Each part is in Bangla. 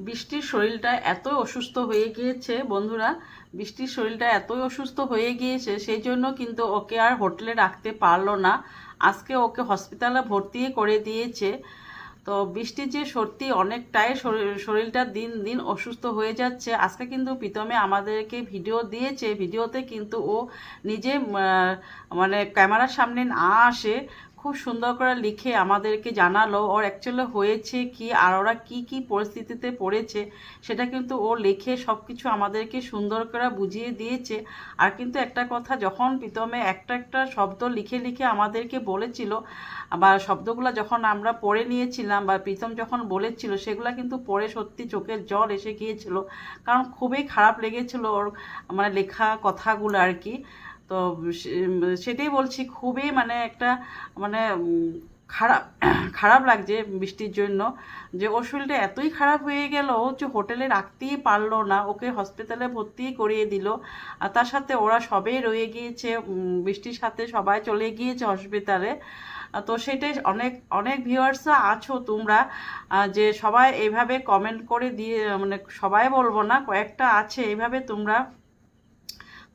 বৃষ্টির শরীরটা এতই অসুস্থ হয়ে গিয়েছে, বন্ধুরা, বৃষ্টির শরীরটা এতই অসুস্থ হয়ে গিয়েছে, সেই জন্য কিন্তু ওকে আর হোটেলে রাখতে পারল না। আজকে ওকে হসপিটালে ভর্তি করে দিয়েছে। তো বৃষ্টি যে সত্যি অনেকটাই শরীর- শরীরটা দিন দিন অসুস্থ হয়ে যাচ্ছে। আজকে কিন্তু প্রীতমে আমাদেরকে ভিডিও দিয়েছে। ভিডিওতে কিন্তু ও নিজে মানে ক্যামেরার সামনে না আসে। খুব সুন্দর করে লিখে আমাদেরকে জানালো। ওর অ্যাকচুয়ালি হয়েছে কি, আর ওরা কী কী পরিস্থিতিতে পড়েছে, সেটা কিন্তু ও লিখে সব কিছু আমাদেরকে সুন্দর করে বুঝিয়ে দিয়েছে। আর কিন্তু একটা কথা, যখন প্রীতমে একটা একটা শব্দ লিখে লিখে আমাদেরকে বলেছিল, বা শব্দগুলো যখন আমরা পড়ে নিয়েছিলাম, বা প্রীতম যখন বলেছিল, সেগুলো কিন্তু পড়ে সত্যি চোখের জল এসে গিয়েছিল। কারণ খুবই খারাপ লেগেছিল ওর মানে লেখা কথাগুলো আর কি। তো সেটাই বলছি, খুবই মানে একটা মানে খারাপ খারাপ লাগছে বৃষ্টির জন্য। যে ওর শরীরটা এতই খারাপ হয়ে গেল যে হোটেলে রাখতেই পারল না, ওকে হসপিটালে ভর্তি করিয়ে দিল। আর তার সাথে ওরা সবেই রয়ে গিয়েছে বৃষ্টির সাথে সবাই চলে গিয়েছে হসপিটালে তো সেটাই অনেক অনেক ভিউয়ার্সরা আছো তোমরা। যে সবাই এইভাবে কমেন্ট করে দিয়ে মানে সবাই বলব না, কয়েকটা আছে এইভাবে তোমরা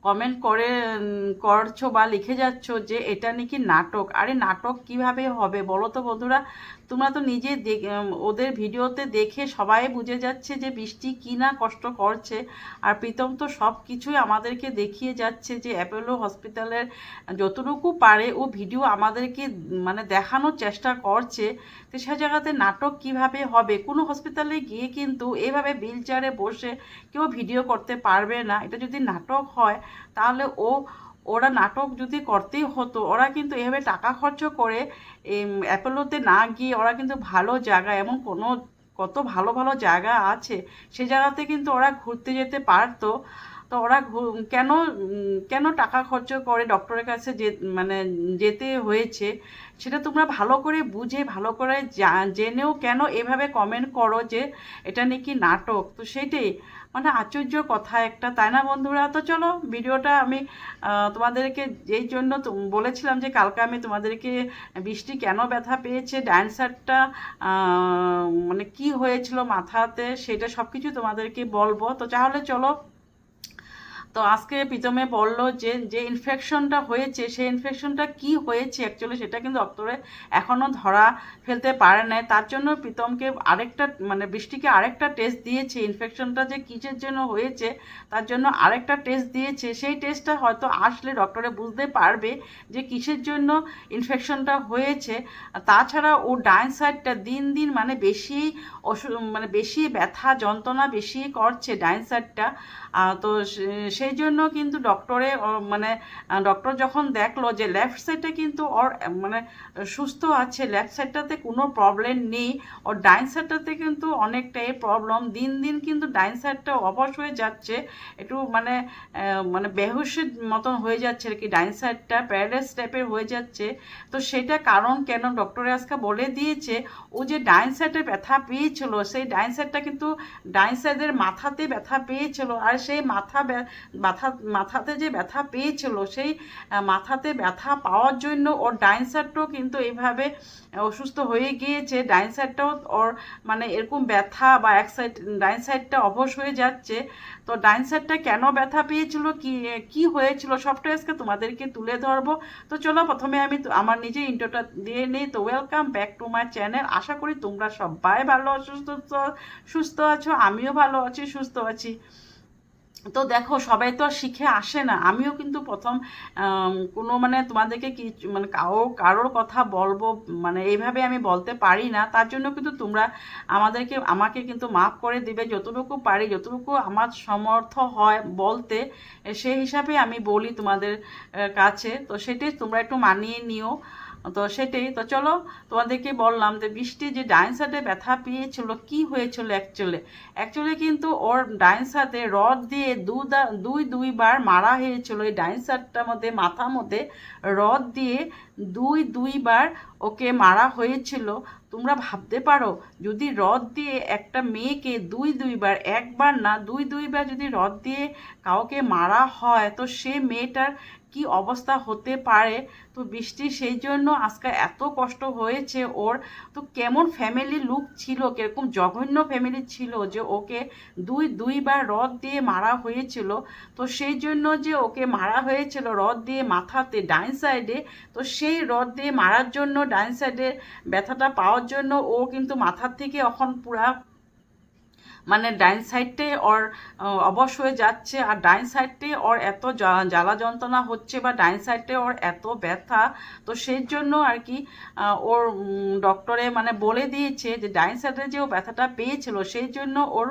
কমেন্ট করে করছ বা লিখে যাচ্ছ যে এটা নাকি নাটক। আরে নাটক কীভাবে হবে বলো তো বন্ধুরা। তোমরা তো নিজে ওদের ভিডিওতে দেখে সবাই বুঝে যাচ্ছে যে বৃষ্টি কি না কষ্ট করছে। আর প্রীতম তো সব কিছুই আমাদেরকে দেখিয়ে যাচ্ছে যে অ্যাপোলো হসপিটালের যতটুকু পারে ও ভিডিও আমাদেরকে মানে দেখানোর চেষ্টা করছে তো সে জায়গাতে নাটক কীভাবে হবে। কোনো হসপিটালে গিয়ে কিন্তু এভাবে হুইল চেয়ারে বসে কেউ ভিডিও করতে পারবে না। এটা যদি নাটক হয়, তাহলে ও ওরা নাটক যদি করতেই হতো, ওরা কিন্তু এভাবে টাকা খরচ করে অ্যাপোলোতে না গিয়ে ওরা কিন্তু ভালো জায়গা, এমন কোনো, কত ভালো ভালো জায়গা আছে, সে জায়গাতে কিন্তু ওরা ঘুরতে যেতে পারতো। তো ওরা কেন কেন টাকা খরচ করে ডক্টরের কাছে যে মানে যেতে হয়েছে, সেটা তোমরা ভালো করে বুঝে, ভালো করে জেনেও কেন এভাবে কমেন্ট করো যে এটা নাকি নাটক? তো সেটাই মানে আশ্চর্য কথা একটা, তাই না বন্ধুরা? তো চলো ভিডিওটা আমি তোমাদেরকে যেই জন্য বলেছিলাম যে কালকে আমি তোমাদেরকে বৃষ্টি কেন ব্যথা পেয়েছে ড্যান্সারটা মানে কি হয়েছিল মাথাতে, সেটা সব কিছু তোমাদেরকে বলব। তো তাহলে চলো তো আজকে প্রীতমে বলল যে যে ইনফেকশনটা হয়েছে, সেই ইনফেকশনটা কি হয়েছে অ্যাকচুয়ালি সেটা কিন্তু ডক্টরে এখনও ধরা ফেলতে পারে নাই। তার জন্য প্রীতমকে আরেকটা মানে বৃষ্টিকে আরেকটা টেস্ট দিয়েছে ইনফেকশনটা যে কিসের জন্য হয়েছে তার জন্য আরেকটা টেস্ট দিয়েছে। সেই টেস্টটা হয়তো আসলে ডক্টরে বুঝতে পারবে যে কিসের জন্য ইনফেকশনটা হয়েছে। তাছাড়া ও ডাইন সাইডটা দিন দিন মানে বেশি অসু মানে বেশি ব্যথা, যন্ত্রণা বেশি করছে ডাইন সাইডটা তো সে- সেই জন্য কিন্তু ডক্টরে মানে ডক্টর যখন দেখল যে লেফট সাইডটা কিন্তু ওর মানে সুস্থ আছে লেফট সাইডটাতে কোনো প্রবলেম নেই ওর ডাইন সাইডটাতে কিন্তু অনেকটাই প্রবলেম দিন দিন কিন্তু ডাইন সাইডটা অবশ হয়ে যাচ্ছে, একটু মানে মানে বেহুশের মতন হয়ে যাচ্ছে আর কি, ডাইন সাইডটা প্যারালাইস টাইপের হয়ে যাচ্ছে, তো সেটা কারণ কেন ডক্টরে আজকে বলে দিয়েছে, ও যে ডাইন সাইডে ব্যথা পেয়েছিল, সেই ডাইন সাইডটা কিন্তু ডাইন সাইডের মাথাতে ব্যথা পেয়েছিল, আর সেই মাথা মাথা, মাথাতে যে ব্যথা পেয়েছিল, সেই মাথাতে ব্যথা পাওয়ার জন্য ওর ডাইন সাইডটাও কিন্তু এইভাবে অসুস্থ হয়ে গিয়েছে। ডাইন সাইডটাও ওর মানে এরকম ব্যথা বা এক সাইড ডাইন সাইডটা অবশ হয়ে যাচ্ছে। তো ডাইন সাইডটা কেন ব্যথা পেয়েছিল? কি কি হয়েছিল? সবটা আজকে তোমাদেরকে তুলে ধরবো। তো চলো, প্রথমে আমি আমার নিজে ইন্টোটা দিয়ে নিই। তো welcome back to my channel আশা করি তোমরা সবাই ভালো আছো সুস্থ সুস্থ আছো। আমিও ভালো আছি, সুস্থ আছি। তো দেখো, সবাই তো আর শিখে আসে না। আমিও কিন্তু প্রথম কোনো মানে তোমাদেরকে কি মানে কারও কারোর কথা বলব মানে এইভাবে আমি বলতে পারি না। তার জন্য কিন্তু তোমরা আমাদেরকে, আমাকে কিন্তু মাফ করে দিবে। যতটুকু পারি, যতটুকু আমার সমর্থ হয় বলতে সেই হিসাবে আমি বলি তোমাদের কাছে। তো সেটাই তোমরা একটু মানিয়ে নিও। তো সেটাই, তো চলো তোমাদেরকে বললাম যে বৃষ্টি যে ডাইন সাইডে ব্যথা পেয়েছিল, কি হয়েছিল অ্যাকচুয়ালি অ্যাকচুয়ালি কিন্তু ওর ডাইন সাইডে রড দিয়ে দুই, দুইবার মারা হয়েছিল। এই ডাইন সাইডটার মধ্যে, মাথার মধ্যে রড দিয়ে দুই, দুইবার ওকে মারা হয়েছিল। তোমরা ভাবতে পারো, যদি রড দিয়ে একটা মেয়েকে দুই, দুইবার, একবার না, দুই, দুইবার যদি রড দিয়ে কাউকে মারা হয়, তো সে মেয়েটার কি অবস্থা হতে পারে? তো বৃষ্টি সেই জন্য আজকে এত কষ্ট হয়েছে ওর। তো কেমন ফ্যামিলি লুক ছিল? কীরকম জঘন্য ফ্যামিলি ছিল যে ওকে দুই, দুইবার রড দিয়ে মারা হয়েছিল। তো সেই জন্য যে ওকে মারা হয়েছিল রদ দিয়ে মাথাতে ডাইন সাইডে তো সেই রদ দিয়ে মারার জন্য ডাইন সাইডে ব্যথাটা পাওয়ার জন্য ও কিন্তু মাথার থেকে এখন পুরা মানে ডাইন সাইডটাই ওর অবশ হয়ে যাচ্ছে। আর ডাইন সাইডটাই ওর এত জ্বা- জ্বালা যন্ত্রণা হচ্ছে বা ডাইন সাইডটাই ওর এত ব্যথা, তো সেই জন্য আর কি ওর ডক্টরে মানে বলে দিয়েছে যে ডাইন সাইডে যে ও ব্যথাটা পেয়েছিল, সেই জন্য ওর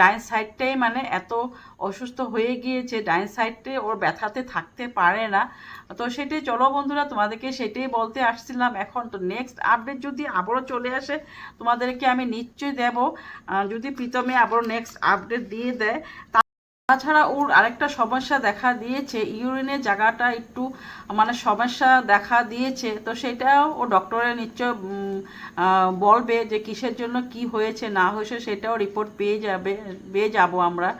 ডাইন সাইডটাই মানে এত অসুস্থ হয়ে গিয়েছে, ডাইন সাইডে ওর ব্যথাতে থাকতে পারে না। তো সেটাই, চলো বন্ধুরা, তোমাদেরকে সেটাই বলতে আসছিলাম এখন। তো নেক্সট আপডেট যদি আবারও চলে আসে, তোমাদেরকে আমি নিশ্চয়ই দেব। যদি প্রীতমে আবারও নেক্সট আপডেট দিয়ে দেয় তাছাড়া ওর আরেকটা সমস্যা দেখা দিয়েছে ইউরিনের জায়গাটা একটু মানে সমস্যা দেখা দিয়েছে। তো সেটাও ও ডক্টরে নিশ্চয় বলবে যে কিসের জন্য কি হয়েছে, না হয়েছে, সেটাও রিপোর্ট পেয়ে যাবে, পেয়ে যাব আমরা।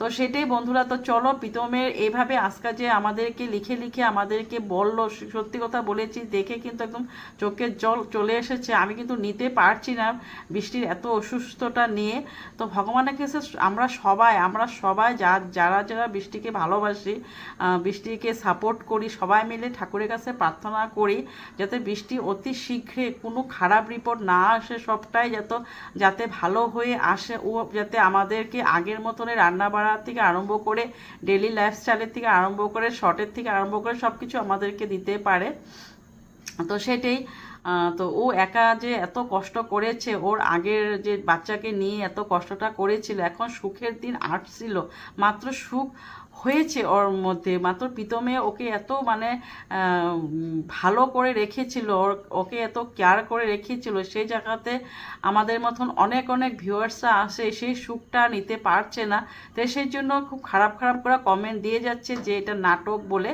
তো সেটাই বন্ধুরা, তো চলো প্রীতমের এইভাবে আজকে যে আমাদেরকে লিখে লিখে আমাদেরকে বলল সত্যি কথা বলেছি, দেখে কিন্তু একদম চোখের জল চলে এসেছে। আমি কিন্তু নিতে পারছি না বৃষ্টির এত অসুস্থতা নিয়ে। তো ভগবানের কাছে আমরা সবাই আমরা সবাই যা, যারা যারা বৃষ্টিকে ভালোবাসি বৃষ্টিকে সাপোর্ট করি, সবাই মিলে ঠাকুরের কাছে প্রার্থনা করি যাতে বৃষ্টি অতি শীঘ্রে কোনো খারাপ রিপোর্ট না আসে, সবটাই যাতে যাতে ভালো হয়ে আসে ও যাতে আমাদেরকে আগের মতনে রান্না বাড়া থেকে আরম্ভ করে ডেলি লাইফস্টাইলের থেকে আরম্ভ করে শর্টের থেকে আরম্ভ করে সব কিছু আমাদেরকে দিতে পারে। তো সেটাই তো ও একা যে এত কষ্ট করেছে, ওর আগের যে বাচ্চাকে নিয়ে এত কষ্টটা করেছিল, এখন সুখের দিন আসছিল। মাত্র সুখ হয়েছে ওর মধ্যে, মাত্র প্রীতমে ওকে এত মানে ভালো করে রেখেছিল, ওর, ওকে এত কেয়ার করে রেখেছিল। সেই জায়গাতে আমাদের মতন অনেক অনেক ভিউয়ার্সরা আসে, সেই সুখটা নিতে পারছে না। তো সেই জন্য খুব খারাপ খারাপ করে কমেন্ট দিয়ে যাচ্ছে যে এটা নাটক বলে।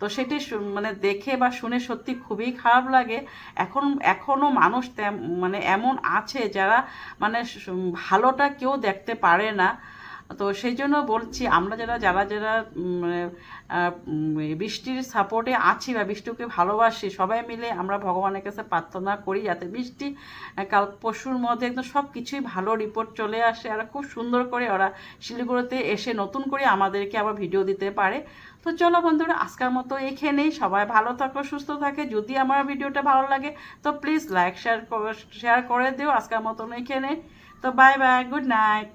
তো সেটি মানে দেখে বা শুনে সত্যি খুবই খারাপ লাগে। এখন এখনও মানুষ মানে এমন আছে যারা মানে ভালোটা কেউ দেখতে পারে না। তো সেই জন্য বলছি, আমরা যারা যারা যারা মানে বৃষ্টির সাপোর্টে আছি বা বৃষ্টিকে ভালোবাসি, সবাই মিলে আমরা ভগবানের কাছে প্রার্থনা করি যাতে বৃষ্টি কাল পরশুর মধ্যে একদম সব কিছুই ভালো রিপোর্ট চলে আসে আর খুব সুন্দর করে ওরা শিলিগুড়িতে এসে নতুন করে আমাদেরকে আবার ভিডিও দিতে পারে। তো চলো বন্ধুরা, আজকের মতো এখানেই সবাই ভালো থাকো, সুস্থ থাকে। যদি আমার ভিডিওটা ভালো লাগে, তো প্লিজ লাইক শেয়ার শেয়ার করে দিও। আজকের মতন এখানে। তো বাই বাই গুড নাইট